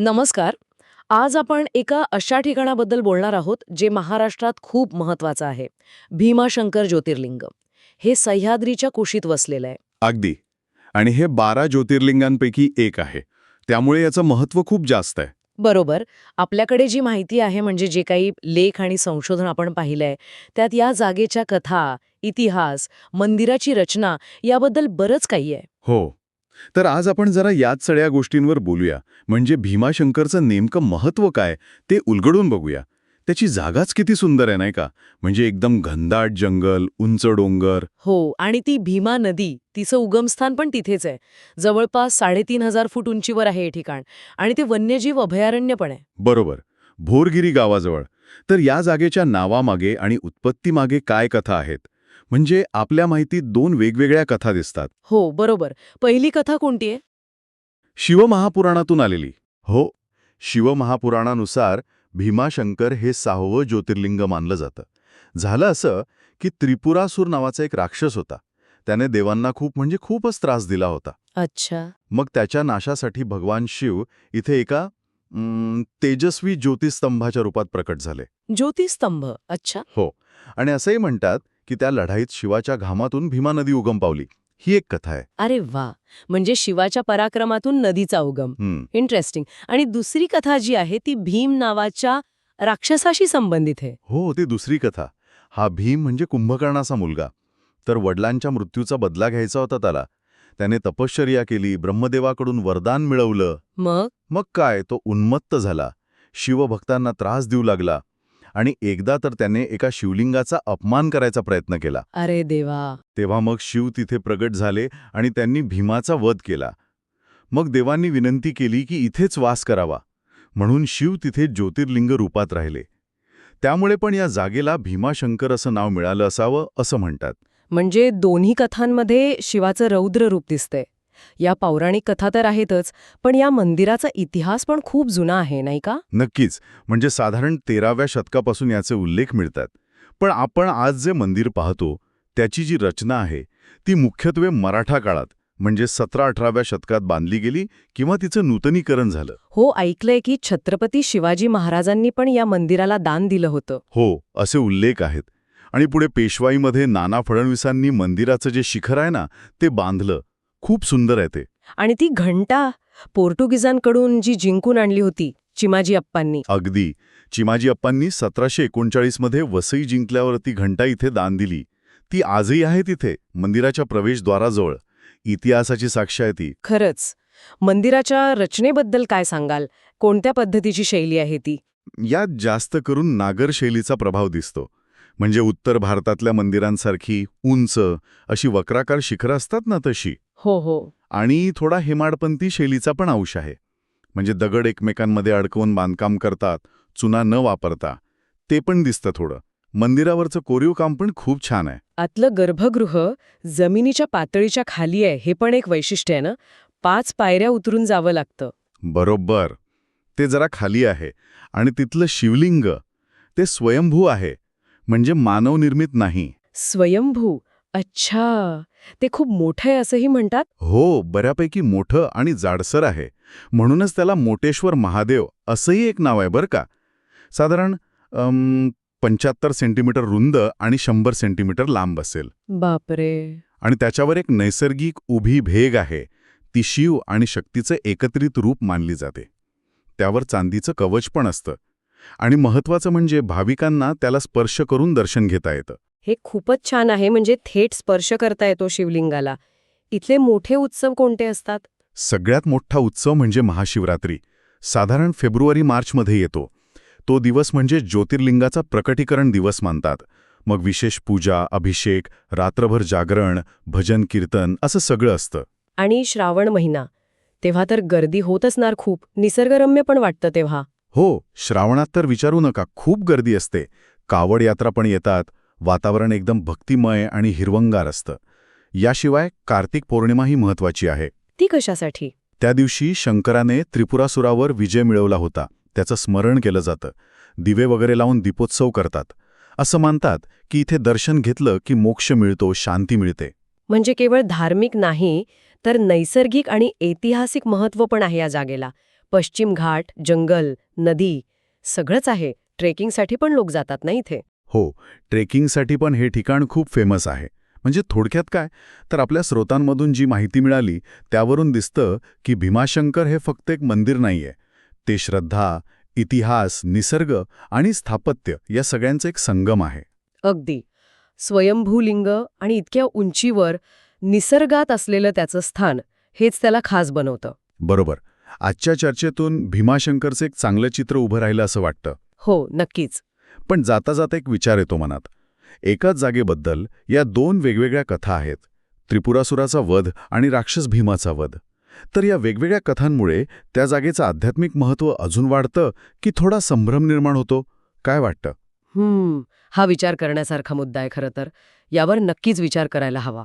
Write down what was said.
नमस्कार. आज आपण एका अशा ठिकाणाबद्दल बोलणार आहोत जे महाराष्ट्रात खूप महत्वाचं आहे. भीमाशंकर ज्योतिर्लिंग. हे सह्याद्रीच्या कुशीत वसलेलं आहे. अगदी. आणि हे बारा ज्योतिर्लिंगांपैकी एक आहे. त्यामुळे याचं महत्त्व खूप जास्त आहे. बरोबर. आपल्याकडे जी माहिती आहे म्हणजे जे काही लेख आणि संशोधन आपण पाहिलंय त्यात या जागेच्या कथा इतिहास मंदिराची रचना याबद्दल बरंच काही आहे. हो. तर आज आपण जरा याच सगळ्या गोष्टींवर बोलूया. म्हणजे भीमाशंकरचं नेमकं महत्त्व काय ते उलगडून बघूया. त्याची जागाच किती सुंदर आहे नाही का? म्हणजे एकदम घनदाट जंगल उंच डोंगर. हो आणि ती भीमा नदी तिचं उगमस्थान पण तिथेच आहे. जवळपास साडेतीन हजार फूट उंचीवर आहे हे ठिकाण. आणि ते वन्यजीव अभयारण्य पण आहे. बरोबर. भोरगिरी गावाजवळ. तर या जागेच्या नावामागे आणि उत्पत्तीमागे काय कथा आहेत? म्हणजे आपल्या माहितीत दोन वेगवेगळ्या कथा दिसतात. हो बरोबर. पहिली कथा कोणती आहे? शिवमहापुराणातून आलेली. हो शिवमहापुराणानुसार भीमाशंकर हे सहावं ज्योतिर्लिंग मानलं जातं. झालं असं की त्रिपुरासूर नावाचा एक राक्षस होता. त्याने देवांना खूप म्हणजे खूपच त्रास दिला होता. अच्छा. मग त्याच्या नाशासाठी भगवान शिव इथे एका तेजस्वी ज्योतिस्तंभाच्या रूपात प्रकट झाले. ज्योतिस्तंभ अच्छा. हो आणि असंही म्हणतात की त्या लढाईत शिवाच्या घामातून भीमा नदी उगम पावली. ही एक कथा आहे. अरे वा! म्हणजे शिवाच्या पराक्रमातून नदीचा उगम. इंटरेस्टिंग आणि दुसरी कथा जी आहे ती भीम नावाच्या राक्षसाशी संबंधित आहे. हो ती दुसरी कथा. हा भीम म्हणजे कुंभकर्णाचा मुलगा. तर वडिलांच्या मृत्यूचा बदला घ्यायचा होता त्याला. त्याने तपश्चर्या केली ब्रह्मदेवाकडून वरदान मिळवलं. मग? मग काय तो उन्मत्त झाला. शिवभक्तांना त्रास देऊ लागला. आणि एकदा तर त्याने एका शिवलिंगाचा अपमान करायचा प्रयत्न केला. अरे देवा. तेव्हा मग शिव तिथे प्रगट झाले आणि त्यांनी भीमाचा वध केला. मग देवांनी विनंती केली की इथेच वास करावा. म्हणून शिव तिथे ज्योतिर्लिंग रूपात राहिले. त्यामुळे पण या जागेला भीमाशंकर असं नाव मिळालं असावं असं म्हणतात. म्हणजे दोन्ही कथांमध्ये शिवाचं रौद्र रूप दिसतंय. या पौराणिक कथा तर आहेतच पण या मंदिराचा इतिहास पण खूप जुना आहे नाही का? नक्कीच. म्हणजे साधारण तेराव्या शतकापासून याचे उल्लेख मिळतात. पण आपण आज जे मंदिर पाहतो त्याची जी रचना आहे ती मुख्यत्वे मराठा काळात म्हणजे सतरा अठराव्या शतकात बांधली गेली किंवा तिचं नूतनीकरण झालं. हो ऐकलंय की छत्रपती शिवाजी महाराजांनी पण या मंदिराला दान दिलं होतं. हो असे उल्लेख आहेत. आणि पुढे पेशवाईमध्ये नाना फडणवीसांनी मंदिराचं जे शिखर आहे ना ते बांधलं. खूप सुंदर आहे ते. आणि ती घंटा पोर्तुगीजांकडून जी जिंकून आणली होती चिमाजी अप्पांनी. अगदी. चिमाजी अप्पांनी सतराशे एकोणचाळीसमध्ये वसई जिंकल्यावर ती घंटा इथे दान दिली. ती आजही आहे तिथे मंदिराच्या प्रवेशद्वाराजवळ. इतिहासाची साक्ष आहे ती. खरंच. मंदिराच्या रचनेबद्दल काय सांगाल? कोणत्या पद्धतीची शैली आहे ती? यात जास्त करून नागर शैलीचा प्रभाव दिसतो. म्हणजे उत्तर भारतातल्या मंदिरांसारखी उंच अशी वक्राकार शिखरं असतात ना तशी. हो हो. आणि थोडा हेमाडपंथी शैलीचा पण अंश आहे. म्हणजे दगड एकमेकांमध्ये अडकवून बांधकाम करतात चुना न वापरता. ते पण दिसतं थोडं. मंदिरावरचं कोरीव काम पण खूप छान आहे. आतलं गर्भगृह जमिनीच्या पातळीच्या खाली आहे हे पण एक वैशिष्ट्य आहे ना? पाच पायऱ्या उतरून जावं लागतं. बरोबर. ते जरा खाली आहे. आणि तिथलं शिवलिंग ते स्वयंभू आहे. म्हणजे मानवनिर्मित नाही. स्वयंभू. अच्छा ते खूप मोठं आहे असंही म्हणतात? हो बऱ्यापैकी मोठं आणि जाडसर आहे. म्हणूनच त्याला मोटेश्वर महादेव असंही एक नाव आहे बरं का. साधारण पंच्याहत्तर सेंटीमीटर रुंद आणि शंभर सेंटीमीटर लांब असेल. बापरे. आणि त्याच्यावर एक नैसर्गिक उभी भेग आहे. ती शिव आणि शक्तीचं एकत्रित रूप मानली जाते. त्यावर चांदीचं कवच पण असतं. आणि महत्वाचं म्हणजे भाविकांना त्याला स्पर्श करून दर्शन घेता येतं. हे खूपच छान आहे म्हणजे थेट स्पर्श करता येतो शिवलिंगाला. इथले मोठे उत्सव कोणते असतात? सगळ्यात मोठा उत्सव म्हणजे महाशिवरात्री. साधारण फेब्रुवारी मार्चमध्ये येतो. तो दिवस म्हणजे ज्योतिर्लिंगाचा प्रकटीकरण दिवस मानतात. मग विशेष पूजा अभिषेक रात्रभर जागरण भजन कीर्तन असं सगळं असतं. आणि श्रावण महिना. तेव्हा तर गर्दी होत असणार खूप. निसर्गरम्य पण वाटतं तेव्हा. हो श्रावणात तर विचारू नका खूप गर्दी असते. कावड यात्रा पण येतात. वातावरण एकदम भक्तिमय आणि हिरवंगार असतं. याशिवाय कार्तिक पौर्णिमाही महत्वाची आहे. ती कशासाठी? त्या दिवशी शंकराने त्रिपुरासुरावर विजय मिळवला होता. त्याचं स्मरण केलं जातं. दिवे वगैरे लावून दीपोत्सव करतात. असं मानतात की इथे दर्शन घेतलं की मोक्ष मिळतो शांती मिळते. म्हणजे केवळ धार्मिक नाही तर नैसर्गिक आणि ऐतिहासिक महत्त्व पण आहे या जागेला. पश्चिम घाट जंगल नदी सगळंच आहे. ट्रेकिंगसाठी पण लोक जातात ना इथे? हो ट्रेकिंगसाठी पण हे ठिकाण खूप फेमस आहे. म्हणजे थोडक्यात काय? तर आपल्या स्रोतांमधून जी माहिती मिळाली त्यावरून दिसतं की भीमाशंकर हे फक्त एक मंदिर नाहीये. ते श्रद्धा इतिहास निसर्ग आणि स्थापत्य या सगळ्यांचं एक संगम आहे. अगदी. स्वयंभू लिंग आणि इतक्या उंचीवर निसर्गात असलेलं त्याचं स्थान हेच त्याला खास बनवतं. बरोबर. आजच्या चर्चेतून भीमाशंकरचं एक चांगलं चित्र उभं राहिलं असं वाटतं. हो नक्कीच. पण जाता जाता एक विचार येतो मनात. एकाच जागेबद्दल या दोन वेगवेगळ्या कथा आहेत. त्रिपुरासुराचा वध आणि राक्षस भीमाचा वध. तर या वेगवेगळ्या कथांमुळे त्या जागेचं आध्यात्मिक महत्त्व अजून वाढतं की थोडा संभ्रम निर्माण होतो? काय वाटतं? हम्म. हा विचार करण्यासारखा मुद्दा आहे खरं तर. यावर नक्कीच विचार करायला हवा.